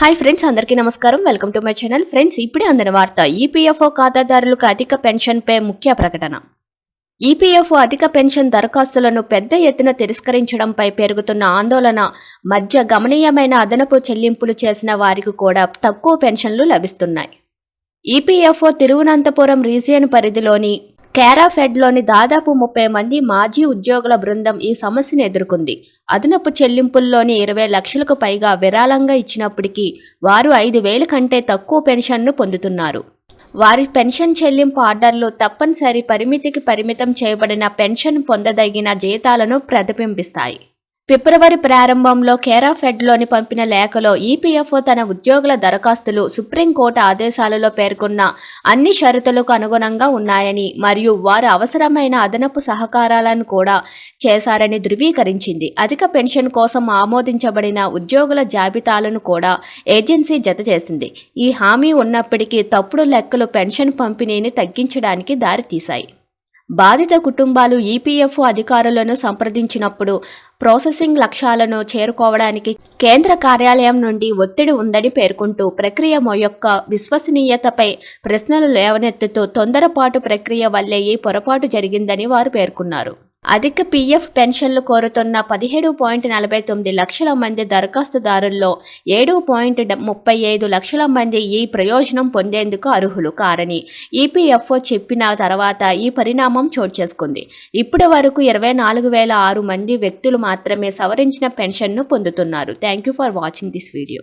Hi friends అందరికీ నమస్కారం. Welcome to my channel friends ఇప్పుడే అందిన వార్త ఈపీఎఫ్ఓ ఖాతాదారులకు అధిక పెన్షన్పై ముఖ్య ప్రకటన. ఈపీఎఫ్ఓ అధిక పెన్షన్ దరఖాస్తులను పెద్ద ఎత్తున తిరస్కరించడంపై పెరుగుతున్న ఆందోళన మధ్య గమనీయమైన అదనపు చెల్లింపులు చేసిన వారికి కూడా తక్కువ పెన్షన్లు లభిస్తున్నాయి. ఈపీఎఫ్ఓ తిరువనంతపురం రీజియన్ పరిధిలోని కేరాఫెడ్లోని దాదాపు ముప్పై మంది మాజీ ఉద్యోగుల బృందం ఈ సమస్యను ఎదుర్కొంది. అదనపు చెల్లింపుల్లోని ఇరవై లక్షలకు పైగా విరాళంగా ఇచ్చినప్పటికీ వారు ఐదు వేల కంటే తక్కువ పెన్షన్ను పొందుతున్నారు. వారి పెన్షన్ చెల్లింపు ఆర్డర్లు తప్పనిసరి పరిమితికి పరిమితం చేయబడిన పెన్షన్ పొందదగిన జీతాలను ప్రతిబింబిస్తాయి. ఫిబ్రవరి ప్రారంభంలో కేరాఫెడ్లోని పంపిన లేఖలో ఈపీఎఫ్ఓ తన ఉద్యోగుల దరఖాస్తులు సుప్రీంకోర్టు ఆదేశాలలో పేర్కొన్న అన్ని షరతులకు అనుగుణంగా ఉన్నాయని మరియు వారు అవసరమైన అదనపు సహకారాలను కూడా చేశారని ధృవీకరించింది. అధిక పెన్షన్ కోసం ఆమోదించబడిన ఉద్యోగుల జాబితాలను కూడా ఏజెన్సీ జత చేసింది. ఈ హామీ ఉన్నప్పటికీ తప్పుడు లెక్కలు పెన్షన్ పంపిణీని తగ్గించడానికి దారితీశాయి. బాధిత కుటుంబాలు ఈపీఎఫ్ఓ అధికారులను సంప్రదించినప్పుడు ప్రాసెసింగ్ లక్ష్యాలను చేరుకోవడానికి కేంద్ర కార్యాలయం నుండి ఒత్తిడి ఉందని పేర్కొంటూ ప్రక్రియ యొక్క విశ్వసనీయతపై ప్రశ్నలు లేవనెత్తుతూ తొందరపాటు ప్రక్రియ వల్లే ఈ పొరపాటు జరిగిందని వారు పేర్కొన్నారు. అధిక పీఎఫ్ పెన్షన్లు కోరుతున్న పదిహేడు పాయింట్ నలభై తొమ్మిది లక్షల మంది దరఖాస్తుదారుల్లో ఏడు పాయింట్ డ- ముప్పై ఐదు లక్షల మంది ఈ ప్రయోజనం పొందేందుకు అర్హులు కారని ఈపీఎఫ్ఓ చెప్పిన తర్వాత ఈ పరిణామం చోటు చేసుకుంది. ఇప్పటి వరకు ఇరవై నాలుగు వేల ఆరు మంది వ్యక్తులు మాత్రమే సవరించిన పెన్షన్ను పొందుతున్నారు. Thank you for watching this video.